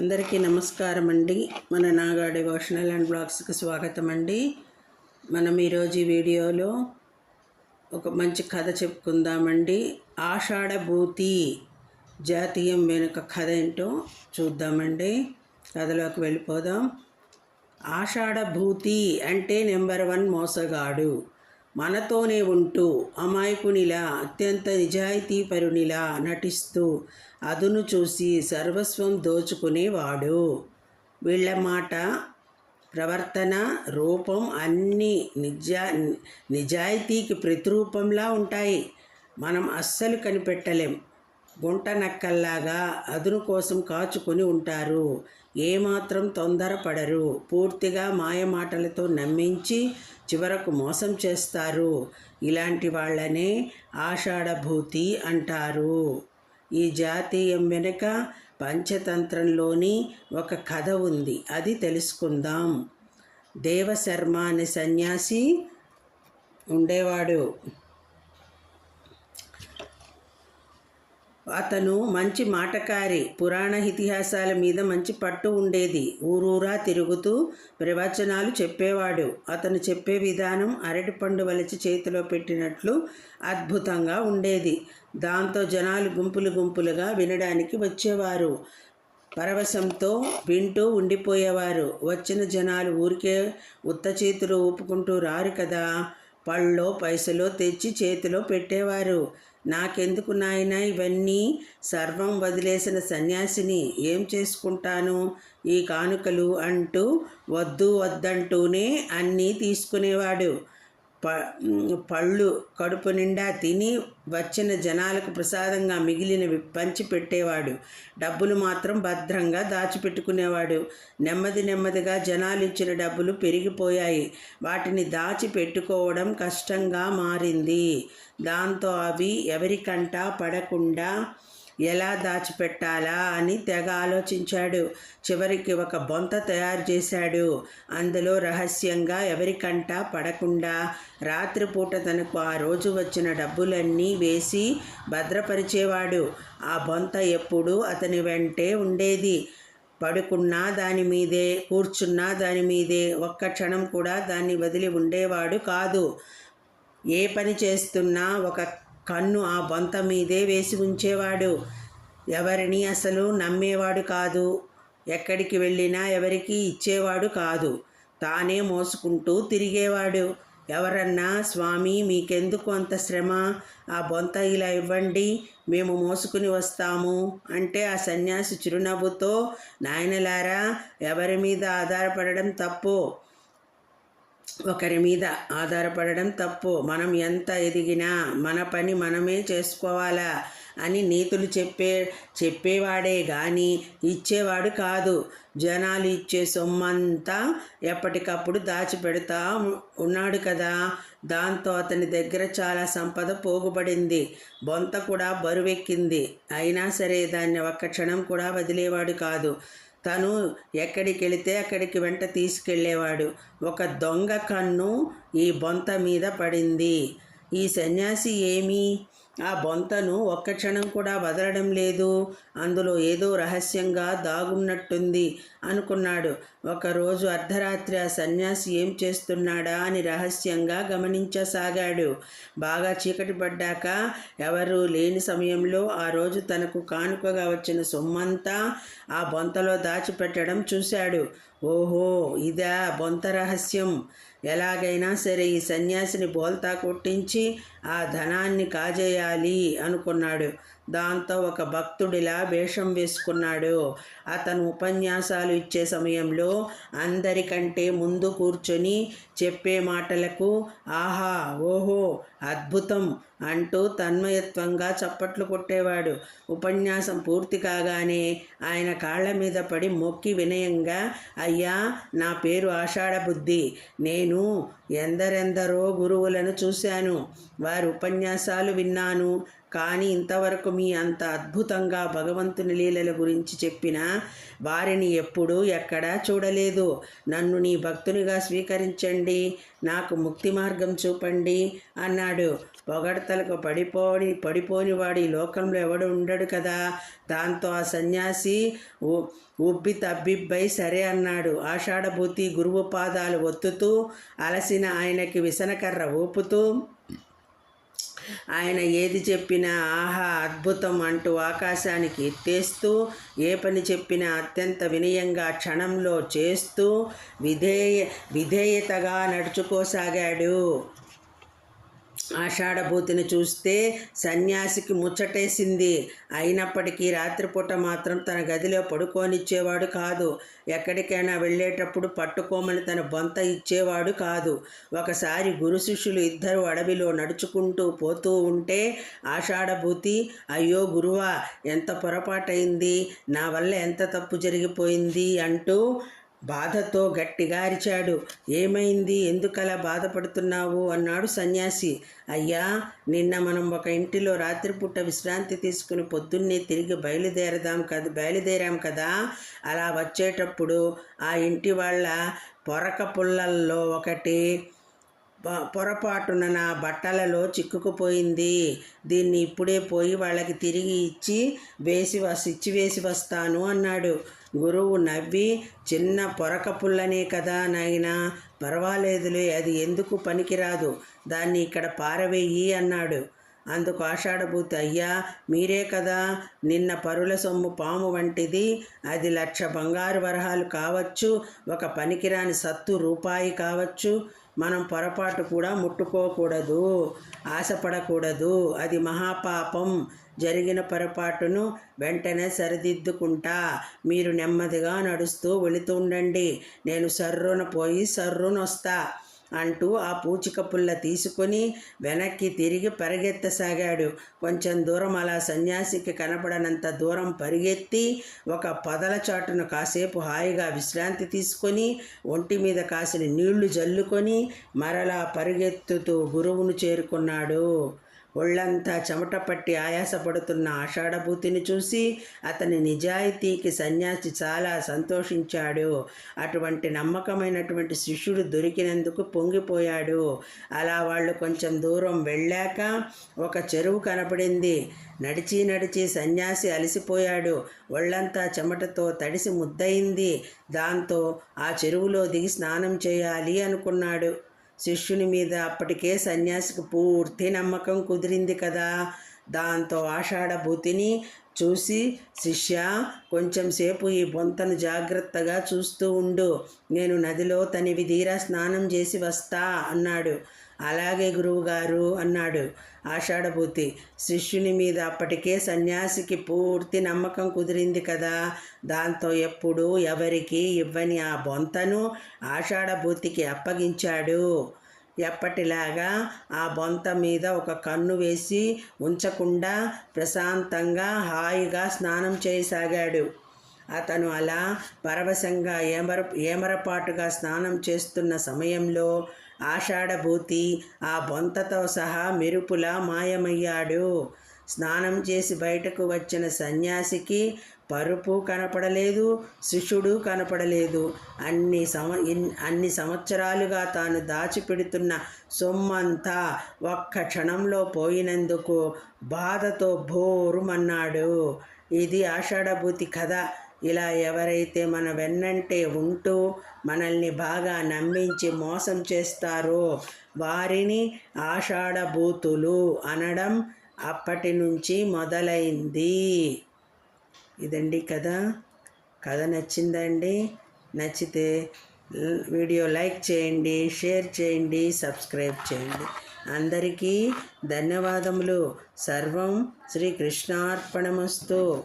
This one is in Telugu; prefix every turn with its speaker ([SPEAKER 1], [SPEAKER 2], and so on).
[SPEAKER 1] అందరికీ నమస్కారం అండి మన నాగా డివోషనల్ అండ్ బ్లాగ్స్కి స్వాగతం అండి మనం ఈరోజు ఈ వీడియోలో ఒక మంచి కథ చెప్పుకుందామండి. ఆషాఢభూతి జాతీయం వెనుక కథ ఏంటో చూద్దామండి. కథలోకి వెళ్ళిపోదాం. ఆషాఢభూతి అంటే నెంబర్ వన్ మోసగాడు. మనతోనే ఉంటూ అమాయకునిలా అత్యంత నిజాయితీపరునిలా నటిస్తూ అదును చూసి సర్వస్వం దోచుకునేవాడు. వీళ్ళ మాట ప్రవర్తన రూపం అన్నీ నిజా నిజాయితీకి ప్రతిరూపంలా ఉంటాయి. మనం అస్సలు కనిపెట్టలేం. గుంట నక్కల్లాగా అదును కోసం కాచుకొని ఉంటారు. ఏమాత్రం తొందరపడరు. పూర్తిగా మాయమాటలతో నమ్మించి చివరకు మోసం చేస్తారు. ఇలాంటి వాళ్ళనే ఆషాఢభూతి అంటారు. ఈ జాతీయం వెనుక పంచతంత్రంలోని ఒక కథ ఉంది. అది తెలుసుకుందాం. దేవశర్మ అనే సన్యాసి ఉండేవాడు. అతను మంచి మాటకారి పురాణ ఇతిహాసాల మీద మంచి పట్టు ఉండేది. ఊరూరా తిరుగుతూ ప్రవచనాలు చెప్పేవాడు. అతను చెప్పే విధానం అరటిపండు వలచి చేతిలో పెట్టినట్లు అద్భుతంగా ఉండేది. దాంతో జనాలు గుంపులు గుంపులుగా వినడానికి వచ్చేవారు. పరవశంతో వింటూ ఉండిపోయేవారు. వచ్చిన జనాలు ఊరికే ఉత్త చేతులు ఊపుకుంటూ రారు కదా? పళ్ళో పైసలో తెచ్చి చేతిలో పెట్టేవారు. నాకెందుకు నాయన ఇవన్నీ? సర్వం వదిలేసిన సన్యాసిని ఏం చేసుకుంటాను? ఈ కానుకలు అంటూ వద్దు వద్దంటూనే అన్నీ తీసుకునేవాడు. ప పళ్ళు కడుపు నిండా తిని వచ్చిన జనాలకు ప్రసాదంగా మిగిలినవి పంచిపెట్టేవాడు. డబ్బులు మాత్రం భద్రంగా దాచిపెట్టుకునేవాడు. నెమ్మది నెమ్మదిగా జనాలు ఇచ్చిన డబ్బులు పెరిగిపోయాయి. వాటిని దాచిపెట్టుకోవడం కష్టంగా మారింది. దాంతో అవి ఎవరికంటా పడకుండా ఎలా దాచిపెట్టాలా అని తెగ ఆలోచించాడు. చివరికి ఒక బొంత తయారు చేశాడు. అందులో రహస్యంగా ఎవరికంటా పడకుండా రాత్రిపూట తనకు ఆ రోజు వచ్చిన డబ్బులన్నీ వేసి భద్రపరిచేవాడు. ఆ బొంత ఎప్పుడు అతని వెంటే ఉండేది. పడుకున్నా దాని మీదే కూర్చున్నా దాని మీదే ఒక్క క్షణం కూడా దాన్ని వదిలి ఉండేవాడు కాదు. ఏ పని చేస్తున్నా ఒక కన్ను ఆ బొంత మీదే వేసి ఉంచేవాడు. ఎవరిని అసలు నమ్మేవాడు కాదు. ఎక్కడికి వెళ్ళినా ఎవరికి ఇచ్చేవాడు కాదు. తానే మోసుకుంటూ తిరిగేవాడు. ఎవరన్నా స్వామి మీకెందుకు అంత శ్రమ? ఆ బొంత ఇలా ఇవ్వండి మేము మోసుకుని వస్తాము అంటే ఆ సన్యాసి చిరునవ్వుతో నాయనలారా ఎవరి మీద ఆధారపడడం తప్పు? ఒకరి మీద ఆధారపడడం తప్పు. మనం ఎంత ఎదిగినా మన పని మనమే చేసుకోవాలా అని నీతులు చెప్పే చెప్పేవాడే కానీ ఇచ్చేవాడు కాదు. జనాలు ఇచ్చే సొమ్మంతా ఎప్పటికప్పుడు దాచిపెడతా ఉన్నాడు కదా. దాంతో అతని దగ్గర చాలా సంపద పోగుపడింది. బొంత కూడా బరువెక్కింది. అయినా సరే దాన్ని ఒక్క క్షణం కూడా వదిలేవాడు కాదు. తను ఎక్కడికి వెళితే అక్కడికి వెంట తీసుకెళ్ళేవాడు. ఒక దొంగ కన్ను ఈ బొంత మీద పడింది. ఈ సన్యాసి ఏమీ? ఆ బొంతను ఒక్క క్షణం కూడా వదలడం లేదు. అందులో ఏదో రహస్యంగా దాగున్నట్టుంది అనుకున్నాడు. ఒకరోజు అర్ధరాత్రి ఆ సన్యాసి ఏం చేస్తున్నాడా అని రహస్యంగా గమనించసాగాడు. బాగా చీకటి పడ్డాక ఎవరూ లేని సమయంలో ఆ రోజు తనకు కానుకగా వచ్చిన సొమ్మంతా ఆ బొంతలో దాచిపెట్టడం చూశాడు. ఓహో ఇదా బొంత రహస్యం. ఎలాగైనా సరే ఈ సన్యాసిని బోల్తా కొట్టించి ఆ ధనాన్ని కాజేయాలి. అనుకున్నాడు. దాంతో ఒక భక్తుడిలా వేషం వేసుకున్నాడు. అతను ఉపన్యాసాలు ఇచ్చే సమయంలో అందరికంటే ముందు కూర్చొని చెప్పే మాటలకు ఆహా ఓహో అద్భుతం అంటూ తన్మయత్వంగా చప్పట్లు కొట్టేవాడు. ఉపన్యాసం పూర్తి కాగానే ఆయన కాళ్ళ మీద పడి మొక్కి వినయంగా అయ్యా నా పేరు ఆషాఢ బుద్ధి. నేను ఎందరెందరో గురువులను చూశాను. వారి ఉపన్యాసాలు విన్నాను. కానీ ఇంతవరకు మీ అంత అద్భుతంగా భగవంతుని లీలల గురించి చెప్పిన వారిని ఎప్పుడూ ఎక్కడా చూడలేదు. నన్ను నీ భక్తునిగా స్వీకరించండి నాకు ముక్తి మార్గం చూపండి అన్నాడు. పొగడతలకు పడిపోని పడిపోని వాడు ఈ లోకంలో ఎవడు ఉండడు కదా? దాంతో ఆ సన్యాసి ఉబ్బి తబ్బిబ్బై సరే అన్నాడు. ఆషాఢభూతి గురువు పాదాలు ఒత్తుతూ అలసిన ఆయనకి విసనకర్ర ఊపుతూ ఆయన ఏది చెప్పినా ఆహా అద్భుతం అంటూ ఆకాశానికి ఎత్తేస్తూ ఏ పని చెప్పినా అత్యంత వినయంగా క్షణంలో చేస్తూ విధేయ విధేయతగా నడుచుకోసాగాడు. ఆషాఢభూతిని చూస్తే సన్యాసికి ముచ్చటేసింది. అయినప్పటికీ రాత్రిపూట మాత్రం తన గదిలో పడుకోనిచ్చేవాడు కాదు. ఎక్కడికైనా వెళ్ళేటప్పుడు పట్టుకోమని తన బొంత ఇచ్చేవాడు కాదు. ఒకసారి గురు శిష్యులు ఇద్దరు అడవిలో నడుచుకుంటూ పోతూ ఉంటే ఆషాఢభూతి అయ్యో గురువా ఎంత పొరపాటైంది? నా వల్ల ఎంత తప్పు జరిగిపోయింది? అంటూ బాధతో గట్టిగా అరిచాడు. ఏమైంది? ఎందుకలా బాధపడుతున్నావు? అన్నాడు సన్యాసి. అయ్యా నిన్న మనం ఒక ఇంటిలో రాత్రిపూట విశ్రాంతి తీసుకుని పొద్దున్నే తిరిగి బయలుదేరదాం కదా బయలుదేరాం కదా? అలా వచ్చేటప్పుడు ఆ ఇంటి వాళ్ళ పొరక పుల్లల్లో ఒకటి పొరపాటున నా బట్టలలో చిక్కుకుపోయింది. దీన్ని ఇప్పుడే పోయి వాళ్ళకి తిరిగి ఇచ్చి వేసి ఇచ్చి వేసి వస్తాను అన్నాడు. గురువు నవ్వి చిన్న పొరక పుల్లనే కదా నాయనా పర్వాలేదులే అది ఎందుకు పనికిరాదు? దాన్ని ఇక్కడ పారవేయి అన్నాడు. అందుకు ఆషాఢభూతి అయ్యా మీరే కదా నిన్న పరుల సొమ్ము పాము వంటిది. అది లక్ష బంగారు వరహాలు కావచ్చు ఒక పనికిరాని సత్తు రూపాయి కావచ్చు. మనం పొరపాటు కూడా ముట్టుకోకూడదు ఆశపడకూడదు. అది మహాపాపం. జరిగిన పొరపాటును వెంటనే సరిదిద్దుకుంటా. మీరు నెమ్మదిగా నడుస్తూ వెళుతుండండి నేను సర్రున పోయి సర్రునొస్తా. అంటూ ఆ పూచిక పుల్ల తీసుకొని వెనక్కి తిరిగి పరిగెత్తసాగాడు. కొంచెం దూరం అలా సన్యాసికి కనపడనంత దూరం పరిగెత్తి ఒక పొదల చాటును కాసేపు హాయిగా విశ్రాంతి తీసుకొని ఒంటి మీద కాసిన నీళ్ళు జల్లుకొని మరలా పరిగెత్తుతూ గురువును చేరుకున్నాడు. ఒళ్ళంతా చెమట పట్టి ఆయాసపడుతున్న ఆషాఢభూతిని చూసి అతని నిజాయితీకి సన్యాసి చాలా సంతోషించాడు. అటువంటి నమ్మకమైనటువంటి శిష్యుడు దొరికినందుకు పొంగిపోయాడు. అలా వాళ్ళు కొంచెం దూరం వెళ్ళాక ఒక చెరువు కనపడింది. నడిచి నడిచి సన్యాసి అలసిపోయాడు. ఒళ్ళంతా చెమటతో తడిసి ముద్దయింది. దాంతో ఆ చెరువులో దిగి స్నానం చేయాలి అనుకున్నాడు. శిష్యుని మీద అప్పటికే సన్యాసికి పూర్తి నమ్మకం కుదిరింది కదా. దాంతో ఆషాఢభూతిని చూసి శిష్య కొంచెం సేపు ఈ బొంతను జాగ్రత్తగా చూస్తూ ఉండు. నేను నదిలో తనివి తీరా స్నానం చేసి వస్తా అన్నాడు. అలాగే గురువుగారు అన్నాడు ఆషాఢభూతి. శిష్యుని మీద అప్పటికే సన్యాసికి పూర్తి నమ్మకం కుదిరింది కదా. దాంతో ఎప్పుడు ఎవరికి ఇవ్వని ఆ బొంతను ఆషాఢభూతికి అప్పగించాడు. ఎప్పటిలాగా ఆ బొంత మీద ఒక కన్ను వేసి ఉంచకుండా ప్రశాంతంగా హాయిగా స్నానం చేయసాగాడు. అతను అలా పరవశంగా ఏమర ఏమరపాటుగా స్నానం చేస్తున్న సమయంలో ఆషాఢభూతి. ఆ బొంతతో సహా మెరుపులా మాయమయ్యాడు. స్నానం చేసి బయటకు వచ్చిన సన్యాసికి పరుపు కనపడలేదు శిష్యుడు కనపడలేదు. అన్ని సమ అన్ని సంవత్సరాలుగా తాను దాచిపెడుతున్న సొమ్మంతా ఒక్క క్షణంలో పోయినందుకు బాధతో భోరుమన్నాడు ఇది ఆషాఢభూతి కథ. ఇలా ఎవరైతే మన వెన్నంటే ఉంటూ మనల్ని బాగా నమ్మించి మోసం చేస్తారో వారిని ఆషాఢభూతులు అనడం అప్పటి నుంచి మొదలైంది. ఇదండి కథ. కథ నచ్చిందండి. నచ్చితే వీడియో లైక్ చేయండి షేర్ చేయండి సబ్స్క్రైబ్ చేయండి. అందరికీ ధన్యవాదములు. సర్వం శ్రీకృష్ణార్పణమస్తు